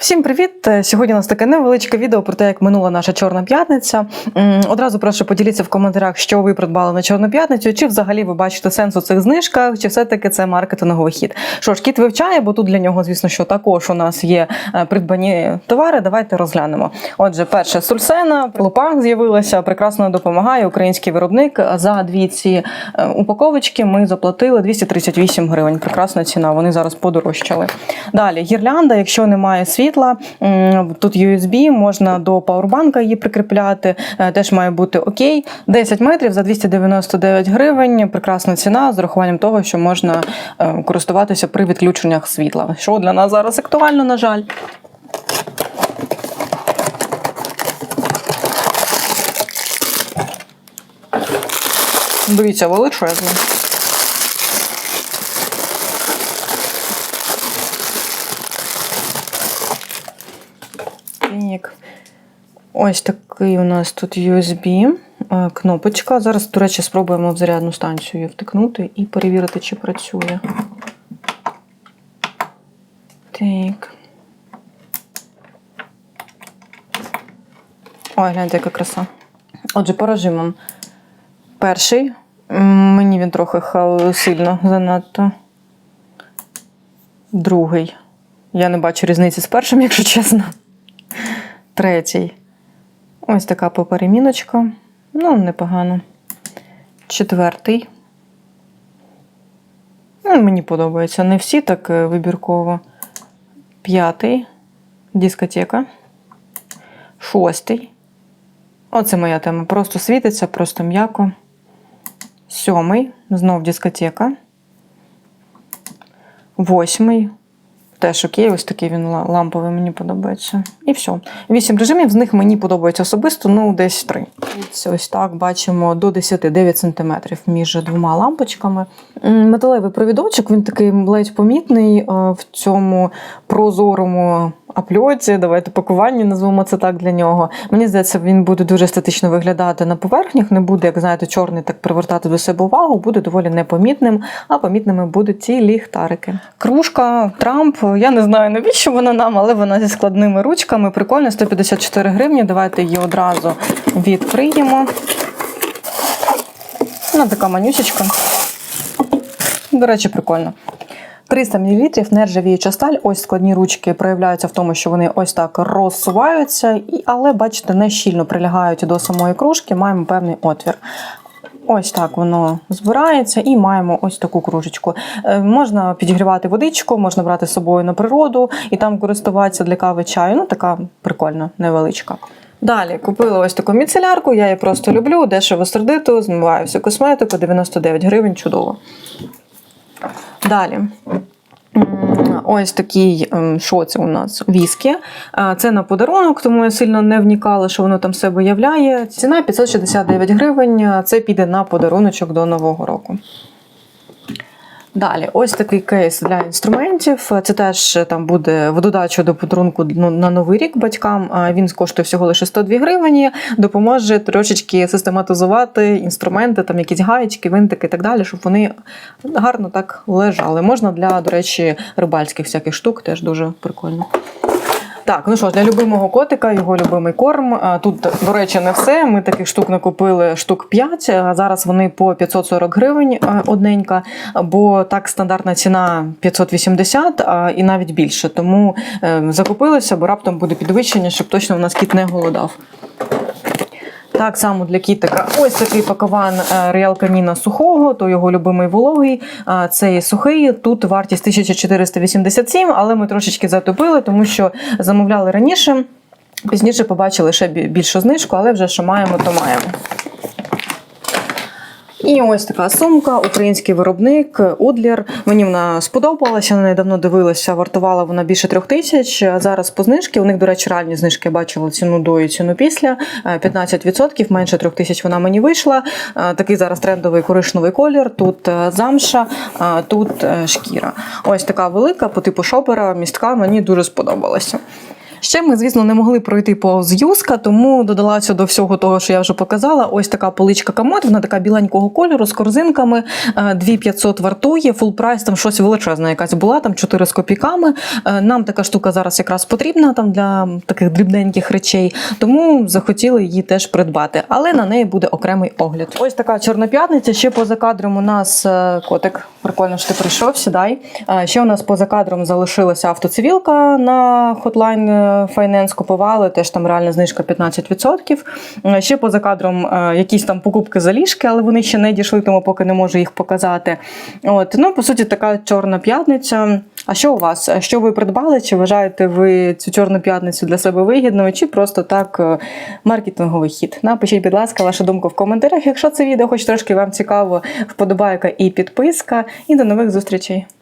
Всім привіт! Е, Сьогодні у нас таке невеличке відео про те, як минула наша Чорна п'ятниця. Одразу прошу поділіться в коментарях, що ви придбали на Чорну п'ятницю, чи взагалі ви бачите сенс у цих знижках, чи все-таки це маркетинговий хід. Що ж, кіт вивчає, бо тут для нього, звісно, що також у нас є е, придбані товари. Давайте розглянемо. Отже, перше сульсена, лупа з'явилася, прекрасно допомагає український виробник. За дві ці е, упаковочки ми заплатили 238 гривень. Прекрасна ціна. Вони зараз подорожчали. Далі гірлянда, якщо немає світла, м, тут USB, можна до пауербанка її прикріпляти. е, Теж має бути окей. 10 метрів за 299 гривень. Прекрасна ціна з урахуванням того, що можна е, користуватися при відключеннях світла. Що для нас зараз актуально, на жаль. Дивіться, величезний. Так. Ось такий у нас тут USB е, кнопочка. Зараз, до речі, спробуємо в зарядну станцію втикнути і перевірити, чи працює. Так. Ой, гляньте, яка краса. Отже, по режимам. Перший. Мені він трохи сильно занадто. Другий. Я не бачу різниці з першим, якщо чесно. Третій. Ось така попереміночка. Ну, непогано. Четвертий. Ну, мені подобається. Не всі так е, вибірково. П'ятий. Дискотека. Шостий. Оце моя тема. Просто світиться, просто м'яко. Сьомий. Знов дискотека. Восьмий. Теж окей, ось такий він ламповий, мені подобається. І все. Вісім режимів, з них мені подобається особисто, ну, десь три. Ось так бачимо до 10 9 см між двома лампочками. Металевий провідочок, він такий ледь помітний е, в цьому прозорому апльоті, давайте пакуванні, назвемо це так для нього. Мені здається, він буде дуже естетично виглядати на поверхнях, не буде, як знаєте, чорний так привертати до себе увагу, буде доволі непомітним, а помітними будуть ці ліхтарики. Кружка Трамп, я не знаю навіщо вона нам, але вона зі складними ручками. Прикольно, 154 гривні. Давайте її одразу відкриємо. Вона така манюсечка. До речі, прикольно. 300 мл нержавіюча сталь. Ось складні ручки проявляються в тому, що вони ось так розсуваються, але, бачите, не щільно прилягають до самої кружки, маємо певний отвір. Ось так воно збирається, і маємо ось таку кружечку. Е, Можна підігрівати водичку, можна брати з собою на природу і там користуватися для кави чаю. Ну, така прикольна, невеличка. Далі купила ось таку міцелярку, я її просто люблю, дешево сердиту, змиваю всю косметику, 99 гривень, чудово. Далі. Ось такий, ем, що це у нас? Віскі. Це на подарунок, тому я сильно не внікала, що воно там себе являє. Ціна 569 гривень. Це піде на подаруночок до Нового року. Далі, ось такий кейс для інструментів. Це теж е, там буде в додачу до подарунку ну, на новий рік батькам. Він коштує всього лише 102 гривні. Допоможе трошечки систематизувати інструменти, там якісь гаєчки, винтики і так далі, щоб вони гарно так лежали. Можна для, до речі, рибальських всяких штук, теж дуже прикольно. Так, ну що для любимого котика, його любимий корм. Тут, до речі, не все. Ми таких штук накупили штук 5, а зараз вони по 540 гривень одненька, бо так стандартна ціна 580 а, і навіть більше. Тому е, закупилися, бо раптом буде підвищення, щоб точно в нас кіт не голодав. Так само для кітика. Ось такий пакован е, Real Canina сухого, то його любимий вологий. Цей сухий. Тут вартість 1487, але ми трошечки затопили, тому що замовляли раніше. Пізніше побачили ще більшу знижку, але вже що маємо, то маємо. І ось така сумка, український виробник Удлер. Мені вона сподобалася, на неї давно дивилася, вартувала вона більше трьох тисяч. Зараз по знижки. У них, до речі, реальні знижки я бачила ціну до і ціну після. Е, 15%, менше трьох тисяч вона мені вийшла. Е, Такий зараз трендовий коричневий колір. Тут е, замша, тут е, шкіра. Ось така велика, по типу шопера, містка, мені дуже сподобалася. Ще ми, звісно, не могли пройти повз юска, тому додалася до всього того, що я вже показала. Ось така поличка комод, вона така біленького кольору з корзинками. е, 2500 вартує, фул прайс там щось величезне якась була, там 4 з копійками. Е, Нам така штука зараз якраз потрібна там для таких дрібненьких речей, тому захотіли її теж придбати. Але на неї буде окремий огляд. Ось така чорна п'ятниця. Ще поза кадром у нас е, котик. Прикольно, що ти прийшов, сідай. Ще у нас поза кадром залишилася автоцивілка на Hotline Finance купували, теж там реальна знижка 15%. Е, Ще поза кадром е, якісь там покупки за ліжки, але вони ще не дійшли, тому поки не можу їх показати. От, ну, по суті, така чорна п'ятниця. А що у вас? Що ви придбали? Чи вважаєте ви цю чорну п'ятницю для себе вигідною, чи просто так е, маркетинговий хід? Напишіть, будь ласка, вашу думку в коментарях. Якщо це відео хоч трошки вам цікаво, вподобайка і підписка. І до нових зустрічей.